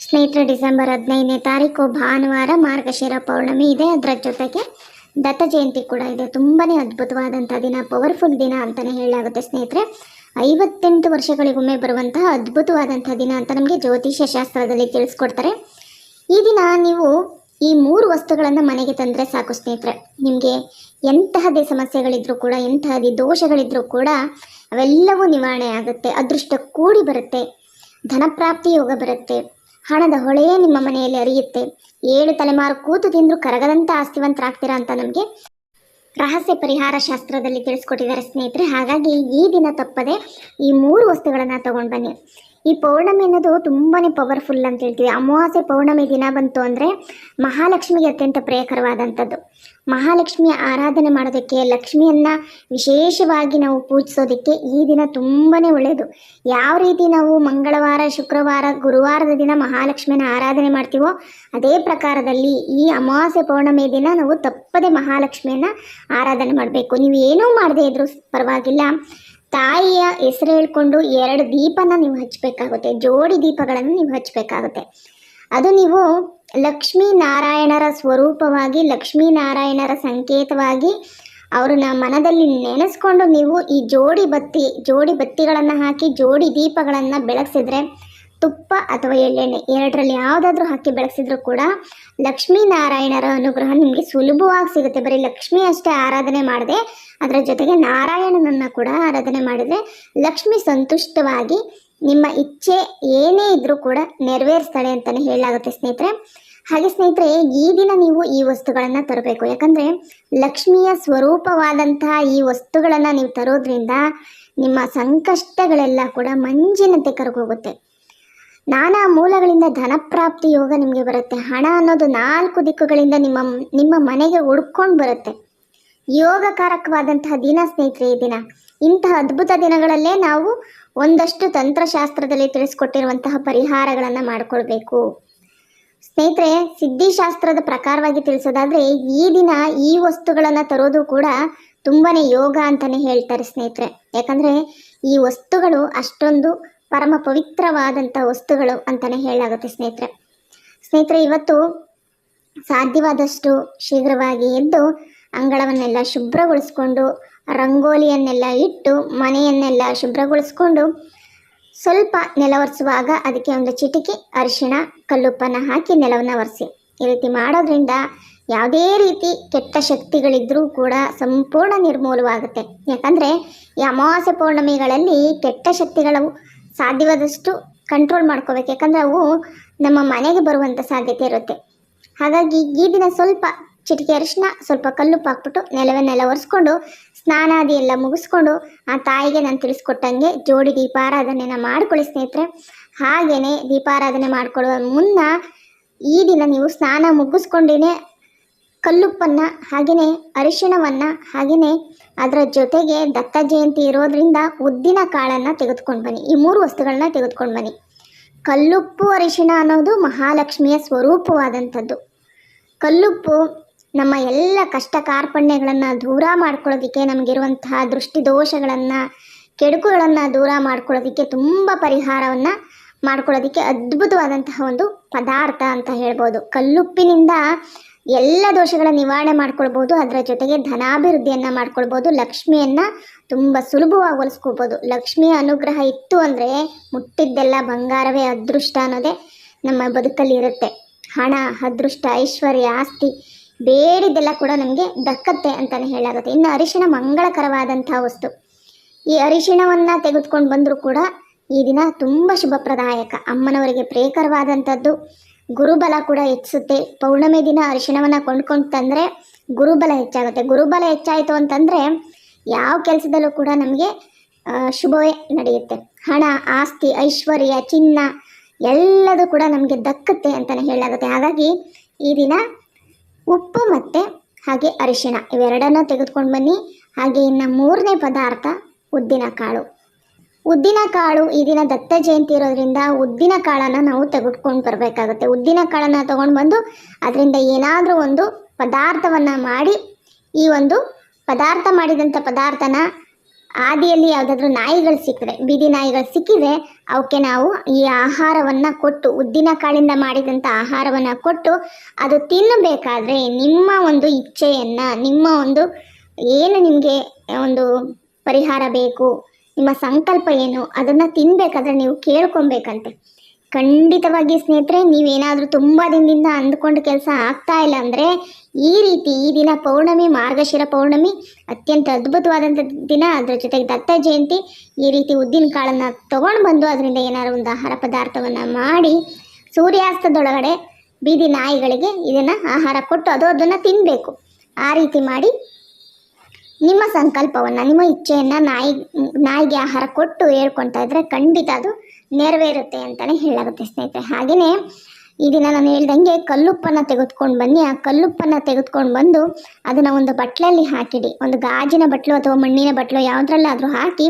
ಸ್ನೇಹಿತರೆ, ಡಿಸೆಂಬರ್ ಹದಿನೈದನೇ ತಾರೀಕು ಭಾನುವಾರ ಮಾರ್ಗಶಿರ ಪೌರ್ಣಮಿ ಇದೆ. ಅದರ ಜೊತೆಗೆ ದತ್ತ ಜಯಂತಿ ಕೂಡ ಇದೆ. ತುಂಬಾ ಅದ್ಭುತವಾದಂಥ ದಿನ ಪವರ್ಫುಲ್ ದಿನ ಅಂತಲೇ ಹೇಳಲಾಗುತ್ತೆ ಸ್ನೇಹಿತರೆ. ಐವತ್ತೆಂಟು ವರ್ಷಗಳಿಗೊಮ್ಮೆ ಬರುವಂತಹ ಅದ್ಭುತವಾದಂಥ ದಿನ ಅಂತ ನಮಗೆ ಜ್ಯೋತಿಷ್ಯ ಶಾಸ್ತ್ರದಲ್ಲಿ ತಿಳಿಸ್ಕೊಡ್ತಾರೆ. ಈ ದಿನ ನೀವು ಈ ಮೂರು ವಸ್ತುಗಳನ್ನು ಮನೆಗೆ ತಂದರೆ ಸಾಕು ಸ್ನೇಹಿತರೆ. ನಿಮಗೆ ಎಂತಹದೇ ಸಮಸ್ಯೆಗಳಿದ್ರೂ ಕೂಡ ಎಂತಹದೇ ದೋಷಗಳಿದ್ರೂ ಕೂಡ ಅವೆಲ್ಲವೂ ನಿವಾರಣೆ ಆಗುತ್ತೆ. ಅದೃಷ್ಟ ಕೂಡಿ ಬರುತ್ತೆ. ಧನಪ್ರಾಪ್ತಿ ಯೋಗ ಬರುತ್ತೆ. ಹಣದ ಹೊಳೆಯೇ ನಿಮ್ಮ ಮನೆಯಲ್ಲಿ ಅರಿಯುತ್ತೆ. ಏಳು ತಲೆಮಾರು ಕೂತು ತಿಂದರೂ ಕರಗದಂತೆ ಆಸ್ತಿವಂತರಾಗ್ತೀರಾ ಅಂತ ನಮಗೆ ರಹಸ್ಯ ಪರಿಹಾರ ಶಾಸ್ತ್ರದಲ್ಲಿ ತಿಳಿಸ್ಕೊಟ್ಟಿದ್ದಾರೆ ಸ್ನೇಹಿತರೆ. ಹಾಗಾಗಿ ಈ ದಿನ ತಪ್ಪದೆ ಈ ಮೂರು ವಸ್ತುಗಳನ್ನು ತಗೊಂಡು ಬನ್ನಿ. ಈ ಪೌರ್ಣಮಿ ಅನ್ನೋದು ತುಂಬಾ ಪವರ್ಫುಲ್ ಅಂತ ಹೇಳ್ತೀವಿ. ಅಮಾವಾಸ್ಯೆ ಪೌರ್ಣಮಿ ದಿನ ಬಂತು ಅಂದರೆ ಮಹಾಲಕ್ಷ್ಮಿಗೆ ಅತ್ಯಂತ ಪ್ರಿಯಕರವಾದಂಥದ್ದು. ಮಹಾಲಕ್ಷ್ಮಿಯ ಆರಾಧನೆ ಮಾಡೋದಕ್ಕೆ, ಲಕ್ಷ್ಮಿಯನ್ನು ವಿಶೇಷವಾಗಿ ನಾವು ಪೂಜಿಸೋದಕ್ಕೆ ಈ ದಿನ ತುಂಬಾ ಒಳ್ಳೆಯದು ಯಾವ ರೀತಿ ನಾವು ಮಂಗಳವಾರ, ಶುಕ್ರವಾರ, ಗುರುವಾರದ ದಿನ ಮಹಾಲಕ್ಷ್ಮಿಯನ್ನು ಆರಾಧನೆ ಮಾಡ್ತೀವೋ ಅದೇ ಪ್ರಕಾರದಲ್ಲಿ ಈ ಅಮಾವಾಸ್ಯೆ ಪೌರ್ಣಮಿ ದಿನ ನಾವು ತಪ್ಪದೆ ಮಹಾಲಕ್ಷ್ಮಿಯನ್ನು ಆರಾಧನೆ ಮಾಡಬೇಕು. ನೀವು ಏನೂ ಮಾಡದೇ ಇದ್ರೂ ಪರವಾಗಿಲ್ಲ. ತಾಯಿಯ ಹೆಸರು ಹೇಳ್ಕೊಂಡು ಎರಡು ದೀಪನ ನೀವು ಹಚ್ಚಬೇಕಾಗುತ್ತೆ ಜೋಡಿ ದೀಪಗಳನ್ನು ನೀವು ಹಚ್ಚಬೇಕಾಗುತ್ತೆ ಅದು ನೀವು ಲಕ್ಷ್ಮೀ ನಾರಾಯಣರ ಸ್ವರೂಪವಾಗಿ ಲಕ್ಷ್ಮೀ ನಾರಾಯಣರ ಸಂಕೇತವಾಗಿ ಅವ್ರನ್ನ ಮನದಲ್ಲಿ ನೆನೆಸ್ಕೊಂಡು ನೀವು ಈ ಜೋಡಿ ಬತ್ತಿ, ಜೋಡಿ ಬತ್ತಿಗಳನ್ನು ಹಾಕಿ ಜೋಡಿ ದೀಪಗಳನ್ನು ಬೆಳಗಿಸಿದ್ರೆ ತುಪ್ಪ ಅಥವಾ ಎಳ್ಳೆಣ್ಣೆ ಎರಡರಲ್ಲಿ ಯಾವುದಾದ್ರೂ ಹಾಕಿ ಬೆಳೆಸಿದ್ರೂ ಕೂಡ ಲಕ್ಷ್ಮೀ ನಾರಾಯಣರ ಅನುಗ್ರಹ ನಿಮಗೆ ಸುಲಭವಾಗಿ ಸಿಗುತ್ತೆ. ಬರೀ ಲಕ್ಷ್ಮಿ ಅಷ್ಟೇ ಆರಾಧನೆ ಮಾಡದೆ ಅದರ ಜೊತೆಗೆ ನಾರಾಯಣನನ್ನು ಕೂಡ ಆರಾಧನೆ ಮಾಡಿದರೆ ಲಕ್ಷ್ಮಿ ಸಂತುಷ್ಟವಾಗಿ ನಿಮ್ಮ ಇಚ್ಛೆ ಏನೇ ಇದ್ರೂ ಕೂಡ ನೆರವೇರಿಸ್ತಾಳೆ ಅಂತಲೇ ಹೇಳಲಾಗುತ್ತೆ ಸ್ನೇಹಿತರೆ. ಹಾಗೆ ಸ್ನೇಹಿತರೆ, ಈ ದಿನ ನೀವು ಈ ವಸ್ತುಗಳನ್ನು ತರಬೇಕು. ಯಾಕಂದರೆ ಲಕ್ಷ್ಮಿಯ ಸ್ವರೂಪವಾದಂತಹ ಈ ವಸ್ತುಗಳನ್ನು ನೀವು ತರೋದ್ರಿಂದ ನಿಮ್ಮ ಸಂಕಷ್ಟಗಳೆಲ್ಲ ಕೂಡ ಮಂಜಿನಂತೆ ಕರಗೋಗುತ್ತೆ. ನಾನಾ ಮೂಲಗಳಿಂದ ಧನಪ್ರಾಪ್ತಿ ಯೋಗ ನಿಮಗೆ ಬರುತ್ತೆ. ಹಣ ಅನ್ನೋದು ನಾಲ್ಕು ದಿಕ್ಕುಗಳಿಂದ ನಿಮ್ಮ ನಿಮ್ಮ ಮನೆಗೆ ಹುಡ್ಕೊಂಡು ಬರುತ್ತೆ. ಯೋಗಕಾರಕವಾದಂತಹ ದಿನ ಸ್ನೇಹಿತರೆ ಈ ದಿನ. ಇಂತಹ ಅದ್ಭುತ ದಿನಗಳಲ್ಲೇ ನಾವು ಒಂದಷ್ಟು ತಂತ್ರಶಾಸ್ತ್ರದಲ್ಲಿ ತಿಳಿಸ್ಕೊಟ್ಟಿರುವಂತಹ ಪರಿಹಾರಗಳನ್ನು ಮಾಡಿಕೊಳ್ಬೇಕು. ಸ್ನೇಹಿತರೆ, ಸಿದ್ಧಿಶಾಸ್ತ್ರದ ಪ್ರಕಾರವಾಗಿ ತಿಳಿಸೋದಾದರೆ ಈ ದಿನ ಈ ವಸ್ತುಗಳನ್ನು ತರೋದು ಕೂಡ ತುಂಬಾನೇ ಯೋಗ ಅಂತಲೇ ಹೇಳ್ತಾರೆ ಸ್ನೇಹಿತರೆ. ಯಾಕಂದರೆ ಈ ವಸ್ತುಗಳು ಅಷ್ಟೊಂದು ಪರಮ ಪವಿತ್ರವಾದಂಥ ವಸ್ತುಗಳು ಅಂತಲೇ ಹೇಳಲಾಗುತ್ತೆ ಸ್ನೇಹಿತರೆ. ಸ್ನೇಹಿತರೆ, ಇವತ್ತು ಸಾಧ್ಯವಾದಷ್ಟು ಶೀಘ್ರವಾಗಿ ಎದ್ದು ಅಂಗಳವನ್ನೆಲ್ಲ ಶುಭ್ರಗೊಳಿಸ್ಕೊಂಡು, ರಂಗೋಲಿಯನ್ನೆಲ್ಲ ಇಟ್ಟು, ಮನೆಯನ್ನೆಲ್ಲ ಶುಭ್ರಗೊಳಿಸ್ಕೊಂಡು ಸ್ವಲ್ಪ ನೆಲ ಒರೆಸುವಾಗ ಅದಕ್ಕೆ ಒಂದು ಚಿಟಿಕೆ, ಅರಿಶಿಣ, ಕಲ್ಲುಪ್ಪನ್ನು ಹಾಕಿ ನೆಲವನ್ನು ಒರೆಸಿ. ಈ ರೀತಿ ಮಾಡೋದ್ರಿಂದ ಯಾವುದೇ ರೀತಿ ಕೆಟ್ಟ ಶಕ್ತಿಗಳಿದ್ರೂ ಕೂಡ ಸಂಪೂರ್ಣ ನಿರ್ಮೂಲವಾಗುತ್ತೆ. ಯಾಕಂದರೆ ಈ ಅಮಾವಾಸ್ಯೆ ಪೌರ್ಣಮಿಗಳಲ್ಲಿ ಕೆಟ್ಟ ಶಕ್ತಿಗಳು ಸಾಧ್ಯವಾದಷ್ಟು ಕಂಟ್ರೋಲ್ ಮಾಡ್ಕೋಬೇಕು. ಯಾಕಂದರೆ ಅವು ನಮ್ಮ ಮನೆಗೆ ಬರುವಂಥ ಸಾಧ್ಯತೆ ಇರುತ್ತೆ. ಹಾಗಾಗಿ ಈ ದಿನ ಸ್ವಲ್ಪ ಚಿಟಿಕೆ ಅರಿಶಿನ ಸ್ವಲ್ಪ ಕಲ್ಲುಪ್ಪು ಹಾಕ್ಬಿಟ್ಟು ನೆಲವನ್ನೆಲ್ಲ ಒರೆಸ್ಕೊಂಡು ಸ್ನಾನಾದಿ ಎಲ್ಲ ಮುಗಿಸ್ಕೊಂಡು, ಆ ತಾಯಿಗೆ ನಾನು ತಿಳಿಸ್ಕೊಟ್ಟಂಗೆ ಜೋಡಿ ದೀಪಾರಾಧನೆನ ಮಾಡ್ಕೊಳ್ಳಿ ಸ್ನೇಹಿತರೆ. ಹಾಗೆಯೇ ದೀಪಾರಾಧನೆ ಮಾಡ್ಕೊಳ್ಳುವ ಮುನ್ನ ಈ ದಿನ ನೀವು ಸ್ನಾನ ಮುಗಿಸ್ಕೊಂಡೇ ಕಲ್ಲುಪ್ಪನ್ನು ಹಾಗೆಯೇ ಅರಿಶಿಣವನ್ನು ಹಾಗೆಯೇ ಅದರ ಜೊತೆಗೆ ದತ್ತ ಜಯಂತಿ ಇರೋದ್ರಿಂದ ಉದ್ದಿನ ಕಾಳನ್ನು ತೆಗೆದುಕೊಂಡು ಬನ್ನಿ. ಈ ಮೂರು ವಸ್ತುಗಳನ್ನ ತೆಗೆದುಕೊಂಡು ಬನ್ನಿ. ಕಲ್ಲುಪ್ಪು ಅರಿಶಿನ ಅನ್ನೋದು ಮಹಾಲಕ್ಷ್ಮಿಯ ಸ್ವರೂಪವಾದಂಥದ್ದು. ಕಲ್ಲುಪ್ಪು ನಮ್ಮ ಎಲ್ಲ ಕಷ್ಟ ಕಾರ್ಪಣ್ಯಗಳನ್ನು ದೂರ ಮಾಡ್ಕೊಳ್ಳೋದಕ್ಕೆ ನಮಗಿರುವಂತಹ ದೃಷ್ಟಿದೋಷಗಳನ್ನು, ಕೆಡುಕುಗಳನ್ನು ದೂರ ಮಾಡ್ಕೊಳ್ಳೋದಕ್ಕೆ ತುಂಬ ಪರಿಹಾರವನ್ನು ಮಾಡ್ಕೊಳ್ಳೋದಕ್ಕೆ ಅದ್ಭುತವಾದಂತಹ ಒಂದು ಪದಾರ್ಥ ಅಂತ ಹೇಳ್ಬೋದು. ಕಲ್ಲುಪ್ಪಿನಿಂದ ಎಲ್ಲ ದೋಷಗಳ ನಿವಾರಣೆ ಮಾಡ್ಕೊಳ್ಬೋದು. ಅದರ ಜೊತೆಗೆ ಧನಾಭಿವೃದ್ಧಿಯನ್ನು ಮಾಡ್ಕೊಳ್ಬೋದು. ಲಕ್ಷ್ಮಿಯನ್ನು ತುಂಬ ಸುಲಭವಾಗಿ ಹೊಲಿಸ್ಕೋಬೋದು ಲಕ್ಷ್ಮಿಯ ಅನುಗ್ರಹ ಇತ್ತು ಅಂದರೆ ಮುಟ್ಟಿದ್ದೆಲ್ಲ ಬಂಗಾರವೇ ಅದೃಷ್ಟ ಅನ್ನೋದೇ ನಮ್ಮ ಬದುಕಲ್ಲಿ ಇರುತ್ತೆ. ಹಣ, ಅದೃಷ್ಟ, ಐಶ್ವರ್ಯ, ಆಸ್ತಿ ಬೇಡಿದ್ದೆಲ್ಲ ಕೂಡ ನಮಗೆ ದಕ್ಕತ್ತೆ ಅಂತಲೇ ಹೇಳಾಗುತ್ತೆ ಇನ್ನು ಅರಿಶಿಣ ಮಂಗಳಕರವಾದಂಥ ವಸ್ತು. ಈ ಅರಿಶಿಣವನ್ನು ತೆಗೆದುಕೊಂಡು ಬಂದರೂ ಕೂಡ ಈ ದಿನ ತುಂಬ ಶುಭಪ್ರದಾಯಕ. ಅಮ್ಮನವರಿಗೆ ಪ್ರೇಕರವಾದಂಥದ್ದು ಗುರುಬಲ ಕೂಡ ಹೆಚ್ಚಿಸುತ್ತೆ ಪೌರ್ಣಮಿ ದಿನ ಅರಿಶಿಣವನ್ನು ಕೊಂಡ್ಕೊಂಡು ತಂದರೆ ಗುರುಬಲ ಹೆಚ್ಚಾಗುತ್ತೆ. ಗುರುಬಲ ಹೆಚ್ಚಾಯಿತು ಅಂತಂದರೆ ಯಾವ ಕೆಲಸದಲ್ಲೂ ಕೂಡ ನಮಗೆ ಶುಭವೇ ನಡೆಯುತ್ತೆ. ಹಣ, ಆಸ್ತಿ, ಐಶ್ವರ್ಯ, ಚಿನ್ನ ಎಲ್ಲದೂ ಕೂಡ ನಮಗೆ ದಕ್ಕುತ್ತೆ ಅಂತಲೇ ಹೇಳಲಾಗುತ್ತೆ. ಹಾಗಾಗಿ ಈ ದಿನ ಉಪ್ಪು ಮತ್ತು ಹಾಗೆ ಅರಿಶಿಣ ಇವೆರಡನ್ನು ತೆಗೆದುಕೊಂಡು ಬನ್ನಿ. ಹಾಗೆ ಇನ್ನು ಮೂರನೇ ಪದಾರ್ಥ ಉದ್ದಿನ ಕಾಳು ಉದ್ದಿನ ಕಾಳು ಈ ದಿನ ದತ್ತ ಜಯಂತಿ ಇರೋದ್ರಿಂದ ಉದ್ದಿನ ಕಾಳನ್ನು ನಾವು ತೆಗೆದುಕೊಂಡು ಬರಬೇಕಾಗುತ್ತೆ. ಉದ್ದಿನ ಕಾಳನ್ನು ತೊಗೊಂಡು ಬಂದು ಅದರಿಂದ ಏನಾದರೂ ಒಂದು ಪದಾರ್ಥವನ್ನು ಮಾಡಿ, ಈ ಒಂದು ಪದಾರ್ಥ ಮಾಡಿದಂಥ ಪದಾರ್ಥನ ಆದಿಯಲ್ಲಿ ಯಾವುದಾದ್ರೂ ನಾಯಿಗಳು ಸಿಕ್ಕಿದೆ ಬೀದಿ ನಾಯಿಗಳು ಸಿಕ್ಕಿದೆ ಅವಕ್ಕೆ ನಾವು ಈ ಆಹಾರವನ್ನು ಕೊಟ್ಟು ಉದ್ದಿನ ಕಾಳಿಂದ ಮಾಡಿದಂಥ ಆಹಾರವನ್ನು ಕೊಟ್ಟು ಅದು ತಿನ್ನಬೇಕಾದ್ರೆ ನಿಮ್ಮ ಒಂದು ಇಚ್ಛೆಯನ್ನು, ನಿಮ್ಮ ಒಂದು ಏನು ನಿಮಗೆ ಒಂದು ಪರಿಹಾರ ಬೇಕು ನಿಮ್ಮ ಸಂಕಲ್ಪ ಏನು? ಅದನ್ನು ತಿನ್ನಬೇಕಾದ್ರೆ ನೀವು ಕೇಳ್ಕೊಬೇಕಂತೆ. ಖಂಡಿತವಾಗಿ ಸ್ನೇಹಿತರೆ, ನೀವೇನಾದರೂ ತುಂಬ ದಿನದಿಂದ ಅಂದ್ಕೊಂಡು ಕೆಲಸ ಆಗ್ತಾ ಇಲ್ಲ ಅಂದರೆ, ಈ ರೀತಿ ಈ ದಿನ ಪೌರ್ಣಮಿ, ಮಾರ್ಗಶಿರ ಪೌರ್ಣಮಿ, ಅತ್ಯಂತ ಅದ್ಭುತವಾದಂಥ ದಿನ. ಅದರ ಜೊತೆಗೆ ದತ್ತ ಜಯಂತಿ, ಈ ರೀತಿ ಉದ್ದಿನ ಕಾಳನ್ನು ತೊಗೊಂಡು ಬಂದು ಅದರಿಂದ ಏನಾದ್ರು ಒಂದು ಆಹಾರ ಪದಾರ್ಥವನ್ನು ಮಾಡಿ, ಸೂರ್ಯಾಸ್ತದೊಳಗಡೆ ಬೀದಿ ನಾಯಿಗಳಿಗೆ ಇದನ್ನು ಆಹಾರ ಕೊಟ್ಟು ಅದು ಅದನ್ನು ತಿನ್ನಬೇಕು ಆ ರೀತಿ ಮಾಡಿ ನಿಮ್ಮ ಸಂಕಲ್ಪವನ್ನು, ನಿಮ್ಮ ಇಚ್ಛೆಯನ್ನು ನಾಯಿ, ನಾಯಿಗೆ ಆಹಾರ ಕೊಟ್ಟು ಹೇಳ್ಕೊಳ್ತಾ ಇದ್ದರೆ ಖಂಡಿತ ಅದು ನೆರವೇರುತ್ತೆ ಅಂತಲೇ ಹೇಳಾಗುತ್ತೆ ಸ್ನೇಹಿತರೆ. ಹಾಗೆಯೇ ಈ ದಿನ ನಾನು ಹೇಳ್ದಂಗೆ ಕಲ್ಲುಪ್ಪನ್ನು ತೆಗೆದುಕೊಂಡು ಬನ್ನಿ. ಆ ಕಲ್ಲುಪ್ಪನ್ನು ತೆಗೆದುಕೊಂಡು ಬಂದು ಅದನ್ನು ಒಂದು ಬಟ್ಲಲ್ಲಿ ಹಾಕಿಡಿ. ಒಂದು ಗಾಜಿನ ಬಟ್ಲು ಅಥವಾ ಮಣ್ಣಿನ ಬಟ್ಲು ಯಾವುದ್ರಲ್ಲಾದರೂ ಹಾಕಿ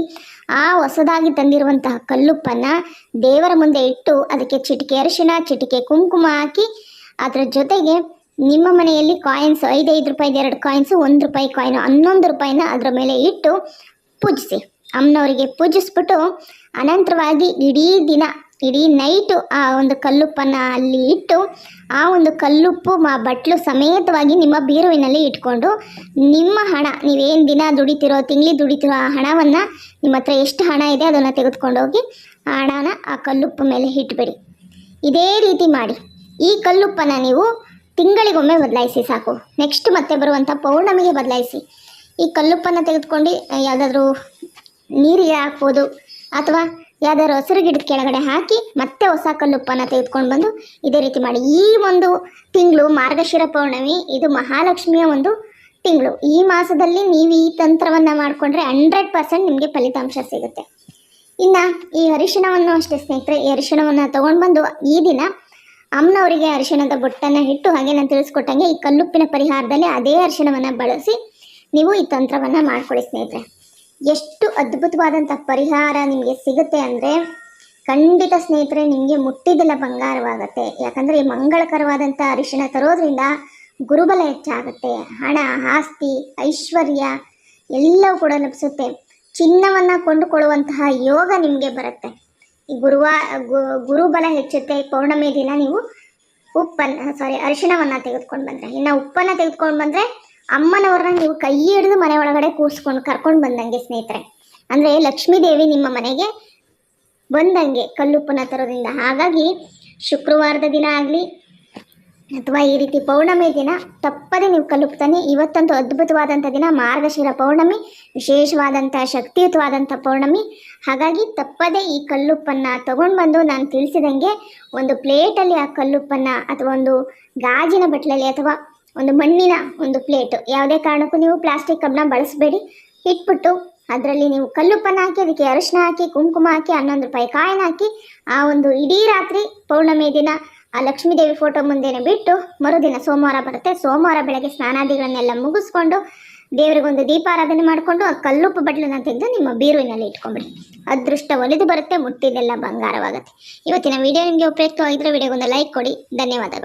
ಆ ಹೊಸದಾಗಿ ತಂದಿರುವಂತಹ ಕಲ್ಲುಪ್ಪನ್ನು ದೇವರ ಮುಂದೆ ಇಟ್ಟು ಅದಕ್ಕೆ ಚಿಟಿಕೆ ಅರಿಶಿನ ಚಿಟಿಕೆ ಕುಂಕುಮ ಹಾಕಿ ಅದರ ಜೊತೆಗೆ ನಿಮ್ಮ ಮನೆಯಲ್ಲಿ ಕಾಯಿನ್ಸ್ ಐದೈದು ರೂಪಾಯಿದು ಎರಡು ಕಾಯಿನ್ಸು ಒಂದು ರೂಪಾಯಿ ಕಾಯಿನ್ ಹನ್ನೊಂದು ರೂಪಾಯಿನ ಅದರ ಮೇಲೆ ಇಟ್ಟು ಪೂಜಿಸಿ. ಅಮ್ಮನವರಿಗೆ ಪೂಜಿಸ್ಬಿಟ್ಟು ಅನಂತರವಾಗಿ ಇಡೀ ದಿನ, ಇಡೀ ನೈಟು ಆ ಒಂದು ಕಲ್ಲುಪ್ಪನ್ನು ಅಲ್ಲಿ ಇಟ್ಟು ಆ ಒಂದು ಕಲ್ಲುಪ್ಪು ಮಾ ಬಟ್ಲು ಸಮೇತವಾಗಿ ನಿಮ್ಮ ಬೀರುವಿನಲ್ಲಿ ಇಟ್ಕೊಂಡು ನಿಮ್ಮ ಹಣ, ನೀವೇನು ದಿನ ದುಡಿತಿರೋ ತಿಂಗಳಿ ದುಡಿತಿರೋ ಆ ಹಣವನ್ನು ನಿಮ್ಮ ಹತ್ರ ಎಷ್ಟು ಹಣ ಇದೆ ಅದನ್ನು ತೆಗೆದುಕೊಂಡೋಗಿ ಆ ಹಣನ ಆ ಕಲ್ಲುಪ್ಪು ಮೇಲೆ ಇಟ್ಬಿಡಿ. ಇದೇ ರೀತಿ ಮಾಡಿ. ಈ ಕಲ್ಲುಪ್ಪನ್ನು ನೀವು ತಿಂಗಳಿಗೊಮ್ಮೆ ಬದಲಾಯಿಸಿ, ಸಾಕು. ನೆಕ್ಸ್ಟ್ ಮತ್ತೆ ಬರುವಂಥ ಪೌರ್ಣಮಿಗೆ ಬದಲಾಯಿಸಿ. ಈ ಕಲ್ಲುಪ್ಪನ್ನು ತೆಗೆದುಕೊಂಡು ಯಾವುದಾದ್ರೂ ನೀರಿಗೆ ಹಾಕ್ಬೋದು, ಅಥವಾ ಯಾವ್ದಾದ್ರು ಹಸಿರು ಗಿಡದ ಕೆಳಗಡೆ ಹಾಕಿ ಮತ್ತೆ ಹೊಸ ಕಲ್ಲುಪ್ಪನ್ನು ತೆಗೆದುಕೊಂಡು ಬಂದು ಇದೇ ರೀತಿ ಮಾಡಿ. ಈ ಒಂದು ತಿಂಗಳು ಮಾರ್ಗಶಿರ ಪೌರ್ಣಮಿ, ಇದು ಮಹಾಲಕ್ಷ್ಮಿಯ ಒಂದು ತಿಂಗಳು. ಈ ಮಾಸದಲ್ಲಿ ನೀವು ಈ ತಂತ್ರವನ್ನು ಮಾಡಿಕೊಂಡ್ರೆ ಹಂಡ್ರೆಡ್ ಪರ್ಸೆಂಟ್ ನಿಮಗೆ ಫಲಿತಾಂಶ ಸಿಗುತ್ತೆ. ಇನ್ನು ಈ ಅರಿಶಿಣವನ್ನು ಅಷ್ಟೇ ಸ್ನೇಹಿತರೆ, ಈ ಅರಿಶಿಣವನ್ನು ತೊಗೊಂಡು ಬಂದು ಈ ದಿನ ಅಮ್ಮನವರಿಗೆ ಅರಿಶಿಣದ ಬೊಟ್ಟನ್ನ ಇಟ್ಟು ಹಾಗೆ ನಾನು ತಿಳಿಸ್ಕೊಟ್ಟಂಗೆ ಈ ಕಲ್ಲುಪ್ಪಿನ ಪರಿಹಾರದಲ್ಲಿ ಅದೇ ಅರಿಶಿಣವನ್ನ ಬಳಸಿ ನೀವು ಈ ತಂತ್ರವನ್ನ ಮಾಡ್ಕೊಳ್ಳಿ ಸ್ನೇಹಿತರೆ. ಎಷ್ಟು ಅದ್ಭುತವಾದಂಥ ಪರಿಹಾರ ನಿಮಗೆ ಸಿಗುತ್ತೆ ಅಂದರೆ ಖಂಡಿತ ಸ್ನೇಹಿತರೆ ನಿಮಗೆ ಮುಟ್ಟಿದ್ದೆಲ್ಲ ಬಂಗಾರವಾಗುತ್ತೆ. ಯಾಕಂದರೆ ಈ ಮಂಗಳಕರವಾದಂಥ ಅರಿಶಿಣ ತರೋದ್ರಿಂದ ಗುರುಬಲ ಹೆಚ್ಚಾಗುತ್ತೆ. ಹಣ, ಆಸ್ತಿ, ಐಶ್ವರ್ಯ ಎಲ್ಲವೂ ಕೂಡ ಲಭಿಸುತ್ತೆ. ಚಿನ್ನವನ್ನ ಕೊಂಡುಕೊಳ್ಳುವಂತಹ ಯೋಗ ನಿಮಗೆ ಬರುತ್ತೆ. ಈ ಗುರುವ, ಗು- ಗುರುಬಲ ಹೆಚ್ಚುತ್ತೆ, ಪೌರ್ಣಮಿ ದಿನ ನೀವು ಉಪ್ಪನ್ನು ಸಾರಿ ಅರಿಶಿಣವನ್ನು ತೆಗೆದುಕೊಂಡು ಬಂದರೆ. ಇನ್ನು ಉಪ್ಪನ್ನು ತೆಗೆದುಕೊಂಡು ಬಂದರೆ ಅಮ್ಮನವ್ರನ್ನ ನೀವು ಕೈ ಹಿಡಿದು ಮನೆ ಒಳಗಡೆ ಕೂರಿಸ್ಕೊಂಡು ಕರ್ಕೊಂಡು ಬಂದಂಗೆ ಸ್ನೇಹಿತರೆ. ಅಂದರೆ ಲಕ್ಷ್ಮೀ ದೇವಿ ನಿಮ್ಮ ಮನೆಗೆ ಬಂದಂಗೆ ಕಲ್ಲುಪ್ಪನ್ನ ತರೋದ್ರಿಂದ. ಹಾಗಾಗಿ ಶುಕ್ರವಾರದ ದಿನ ಆಗಲಿ ಅಥವಾ ಈ ರೀತಿ ಪೌರ್ಣಮಿ ದಿನ ತಪ್ಪದೆ ನೀವು ಕಲುಪ್ತಾನೆ ಇವತ್ತಂತೂ ಅದ್ಭುತವಾದಂಥ ದಿನ, ಮಾರ್ಗಶಿರ ಪೌರ್ಣಮಿ, ವಿಶೇಷವಾದಂಥ ಶಕ್ತಿಯುತವಾದಂಥ ಪೌರ್ಣಮಿ. ಹಾಗಾಗಿ ತಪ್ಪದೆ ಈ ಕಲ್ಲುಪ್ಪನ್ನು ತಗೊಂಡು ಬಂದು ನಾನು ತಿಳಿಸಿದಂಗೆ ಒಂದು ಪ್ಲೇಟಲ್ಲಿ ಆ ಕಲ್ಲುಪ್ಪನ್ನು ಅಥವಾ ಒಂದು ಗಾಜಿನ ಬಟ್ಲಲ್ಲಿ ಅಥವಾ ಒಂದು ಮಣ್ಣಿನ ಒಂದು ಪ್ಲೇಟು, ಯಾವುದೇ ಕಾರಣಕ್ಕೂ ನೀವು ಪ್ಲಾಸ್ಟಿಕ್ ಕಬ್ಬನ್ನ ಬಳಸಬೇಡಿ. ಇಟ್ಬಿಟ್ಟು ಅದರಲ್ಲಿ ನೀವು ಕಲ್ಲುಪ್ಪನ್ನು ಹಾಕಿ, ಅದಕ್ಕೆ ಅರಿಶಿನ ಹಾಕಿ, ಕುಂಕುಮ ಹಾಕಿ, ಹನ್ನೊಂದು ರೂಪಾಯಿ ಕಾಯಿನ ಹಾಕಿ, ಆ ಒಂದು ಇಡೀ ರಾತ್ರಿ ಪೌರ್ಣಮಿ ದಿನ ಆ ಲಕ್ಷ್ಮೀದೇವಿ ಫೋಟೋ ಮುಂದೆನೆ ಬಿಟ್ಟು ಮರುದಿನ ಸೋಮವಾರ ಬರುತ್ತೆ. ಸೋಮವಾರ ಬೆಳಗ್ಗೆ ಸ್ನಾನಾದಿಗಳನ್ನೆಲ್ಲ ಮುಗಿಸ್ಕೊಂಡು ದೇವರಿಗೊಂದು ದೀಪಾರಾಧನೆ ಮಾಡಿಕೊಂಡು ಆ ಕಲ್ಲುಪ್ಪು ಬಟ್ಲನ್ನ ತೆಗೆದು ನಿಮ್ಮ ಬೀರುವಿನಲ್ಲಿ ಇಟ್ಕೊಂಡ್ಬಿಡಿ ಅದೃಷ್ಟ ಒಲಿದು ಬರುತ್ತೆ, ಮುಟ್ಟಿದೆಲ್ಲ ಬಂಗಾರವಾಗುತ್ತೆ. ಇವತ್ತಿನ ವಿಡಿಯೋ ನಿಮಗೆ ಉಪಯುಕ್ತವಾಗಿದ್ದರೆ ವಿಡಿಯೋಗೊಂದು ಲೈಕ್ ಕೊಡಿ. ಧನ್ಯವಾದಗಳು.